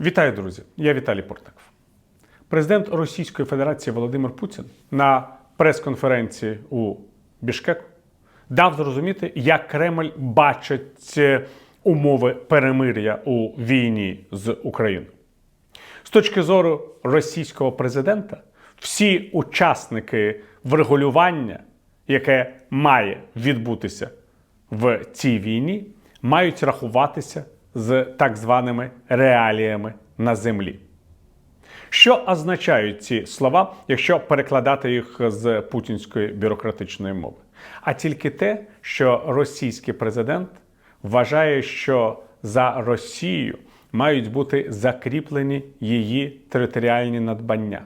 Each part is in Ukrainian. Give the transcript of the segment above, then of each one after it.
Вітаю, друзі! Я Віталій Портаков. Президент Російської Федерації Володимир Путін на прес-конференції у Бішкеку дав зрозуміти, як Кремль бачить е, умови перемир'я у війні з Україною. З точки зору російського президента, всі учасники врегулювання, яке має відбутися в цій війні, мають рахуватися з так званими реаліями на землі. Що означають ці слова, якщо перекладати їх з путінської бюрократичної мови? А тільки те, що російський президент вважає, що за Росією мають бути закріплені її територіальні надбання,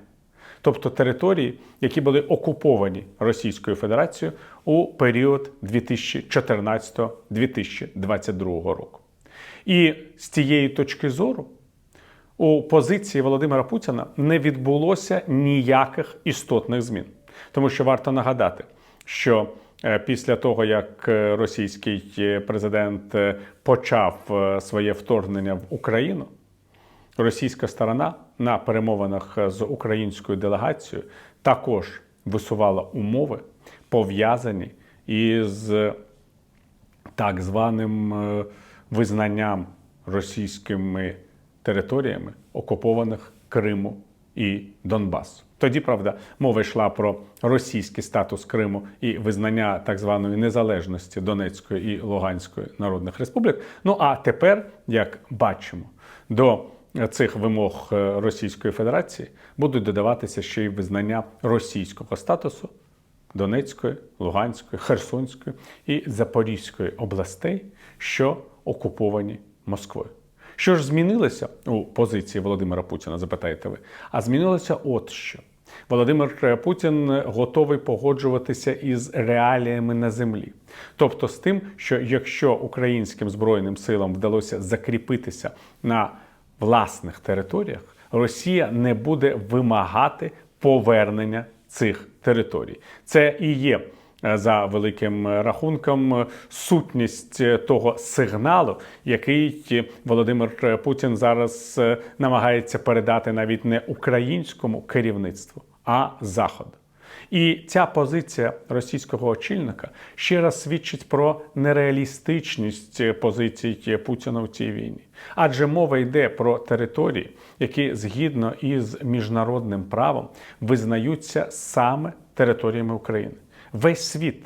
тобто території, які були окуповані Російською Федерацією у період 2014-2022 року. І з цієї точки зору у позиції Володимира Путіна не відбулося ніяких істотних змін. Тому що варто нагадати, що е, після того, як е, російський е, президент почав своє вторгнення в Україну, російська сторона на перемовинах з українською делегацією також висувала умови, пов'язані із так званим визнанням російськими територіями окупованих Криму і Донбасу. Тоді, правда, мова йшла про російський статус Криму і визнання так званої незалежності Донецької і Луганської народних республік. Ну а тепер, як бачимо, до цих вимог е, Російської Федерації будуть додаватися ще й визнання російського статусу Донецької, Луганської, Херсонської і Запорізької областей, що окуповані Москвою. Що ж змінилося у позиції Володимира Путіна, запитаєте ви? А змінилося от що. Володимир Путін готовий погоджуватися із реаліями на землі, тобто з тим, що якщо українським збройним силам вдалося закріпитися на власних територіях, Росія не буде вимагати повернення цих територій. Це і є за великим рахунком е, сутність е, того сигналу, який е, Володимир Путін зараз е, намагається передати навіть не українському керівництву, а заходу. І ця позиція російського очільника ще раз свідчить про нереалістичність позицій Путіна в цій війні. Адже мова йде про території, які згідно із міжнародним правом визнаються саме територіями України. Весь світ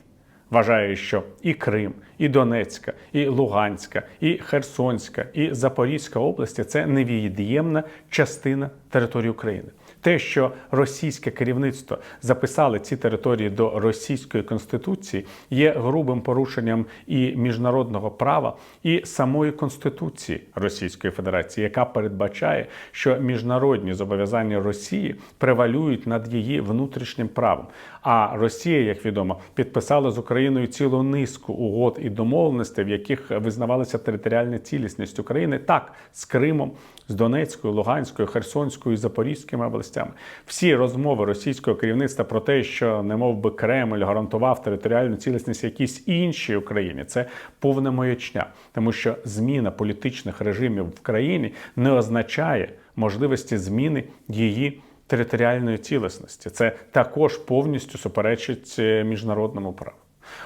вважає, що і Крим, і Донецька, і Луганська, і Херсонська, і Запорізька області це невід'ємна частина території України. Те, що російське керівництво записали ці території до російської конституції, є грубим порушенням і міжнародного права, і самої конституції Російської Федерації, яка передбачає, що міжнародні зобов'язання Росії превалюють над її внутрішнім правом. А Росія, як відомо, підписала з Україною цілу низку угод і домовленостей, в яких визнавалася територіальна цілісність України, так з Кримом, з Донецькою, Луганською, Херсонською Запорізькими областями. Всі розмови російського керівництва про те, що не би Кремль гарантував територіальну цілісність якійсь іншій Україні, це повна маячня, тому що зміна політичних режимів в країні не означає можливості зміни її. Територіальної цілісності це також повністю суперечить е, міжнародному праву.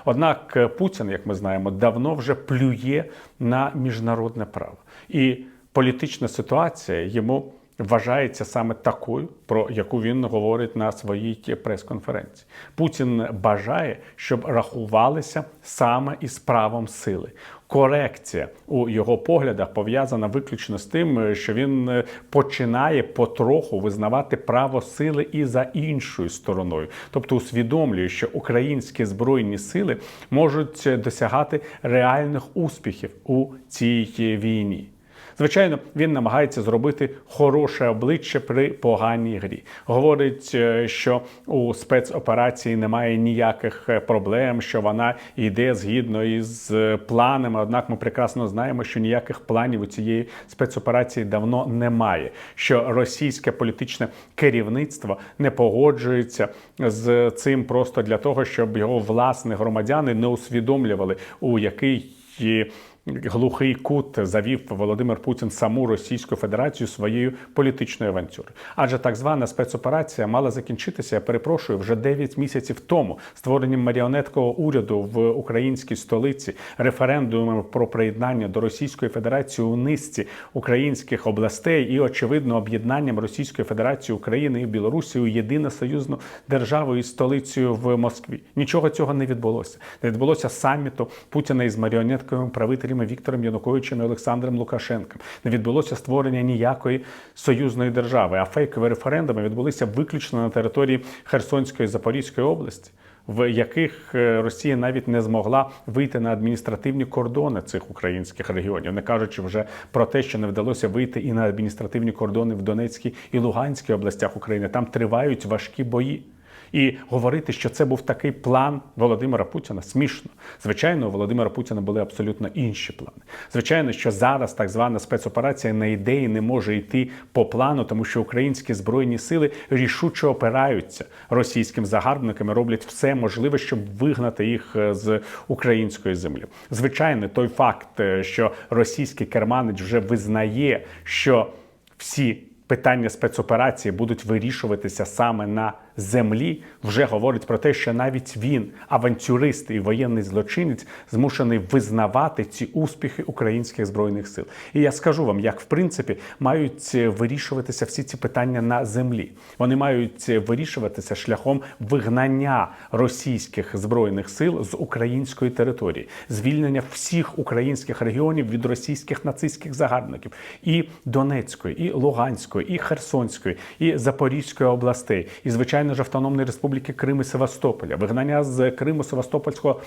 Однак е, Путін, як ми знаємо, давно вже плює на міжнародне право, і політична ситуація йому вважається саме такою, про яку він говорить на своїй прес-конференції. Путін бажає, щоб рахувалися саме із правом сили. Корекція у його поглядах пов'язана виключно з тим, що він е, починає потроху визнавати право сили і за іншою стороною, тобто усвідомлює, що українські збройні сили можуть досягати реальних успіхів у цій війні. Звичайно, він намагається зробити хороше обличчя при поганій грі. Говорить, е, що у спецоперації немає ніяких е, проблем, що вона йде згідно із е, планами. Однак ми прекрасно знаємо, що ніяких планів у цієї спецоперації давно немає. Що російське політичне керівництво не погоджується з цим просто для того, щоб його власні громадяни не усвідомлювали, у який глухий кут завів Володимир Путін саму Російську Федерацію своєю політичною авантюрою. Адже так звана спецоперація мала закінчитися, я перепрошую, вже 9 місяців тому створенням маріонеткового уряду в українській столиці, референдумом про приєднання до Російської Федерації у низці українських областей і очевидно об'єднанням Російської Федерації України і Білорусі у єдину союзну державу і столицею в Москві. Нічого цього не відбулося. Не відбулося саміту Путіна із маріонетковими правителями Віктором Януковичем і Олександром Лукашенком. Не відбулося створення ніякої союзної держави. А фейкові референдуми відбулися виключно на території Херсонської і Запорізької області. В яких е, Росія навіть не змогла вийти на адміністративні кордони цих українських регіонів, не кажучи вже про те, що не вдалося вийти і на адміністративні кордони в Донецькій і Луганській областях України. Там тривають важкі бої. І говорити, що це був такий план Володимира Путіна, смішно. Звичайно, у Володимира Путіна були абсолютно інші плани. Звичайно, що зараз так звана спецоперація на ідеї не може йти по плану, тому що українські збройні сили рішуче опираються російським загарбникам і роблять все можливе, щоб вигнати їх е, з української землі. Звичайно, той факт, е, що російський керманич вже визнає, що всі питання спецоперації будуть вирішуватися саме на землі, вже говорить про те, що навіть він, авантюрист і воєнний злочинець, змушений визнавати ці успіхи українських збройних сил. І я скажу вам, як в принципі мають вирішуватися всі ці питання на землі. Вони мають вирішуватися шляхом вигнання російських збройних сил з української території, звільнення всіх українських регіонів від російських нацистських загарбників і Донецької, і Луганської, і Херсонської, і Запорізької областей, і звичайно ж Автономної Республіки Крим і Севастополя, вигнання з Криму Севастопольського.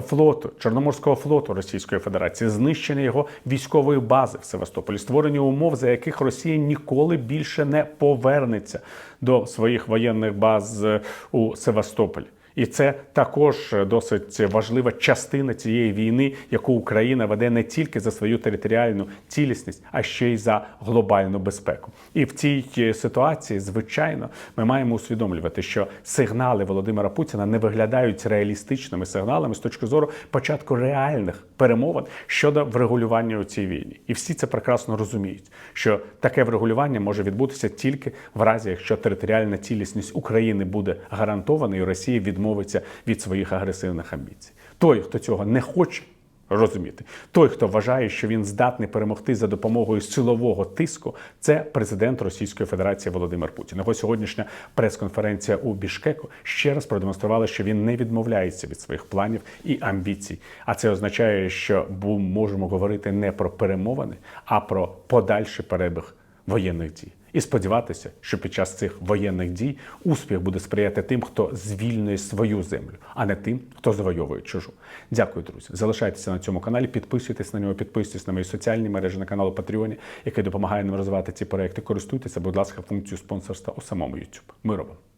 Флоту Чорноморського флоту Російської Федерації, знищення його військової бази в Севастополі, створення умов, за яких Росія ніколи більше не повернеться до своїх воєнних баз е, у Севастополі. І це також досить важлива частина цієї війни, яку Україна веде не тільки за свою територіальну цілісність, а ще й за глобальну безпеку. І в цій ситуації, звичайно, ми маємо усвідомлювати, що сигнали Володимира Путіна не виглядають реалістичними сигналами з точки зору початку реальних перемовин щодо врегулювання у цій війні. І всі це прекрасно розуміють, що таке врегулювання може відбутися тільки в разі, якщо територіальна цілісність України буде гарантована, і Росія відмовиться від своїх агресивних амбіцій. Той, хто цього не хоче. Розуміти, той, хто вважає, що він здатний перемогти за допомогою силового тиску, це президент Російської Федерації Володимир Путін. Його сьогоднішня прес-конференція у Бішкеку ще раз продемонструвала, що він не відмовляється від своїх планів і амбіцій. А це означає, що ми можемо говорити не про перемовини, а про подальший перебіг воєнних дій. І сподіватися, що під час цих воєнних дій успіх буде сприяти тим, хто звільнює свою землю, а не тим, хто завойовує чужу. Дякую, друзі. Залишайтеся на цьому каналі, підписуйтесь на нього, підписуйтесь на мої соціальні мережі на каналу Патреоні, який допомагає нам розвивати ці проекти. Користуйтеся, будь ласка, функцією спонсорства у самому YouTube. Ми вам!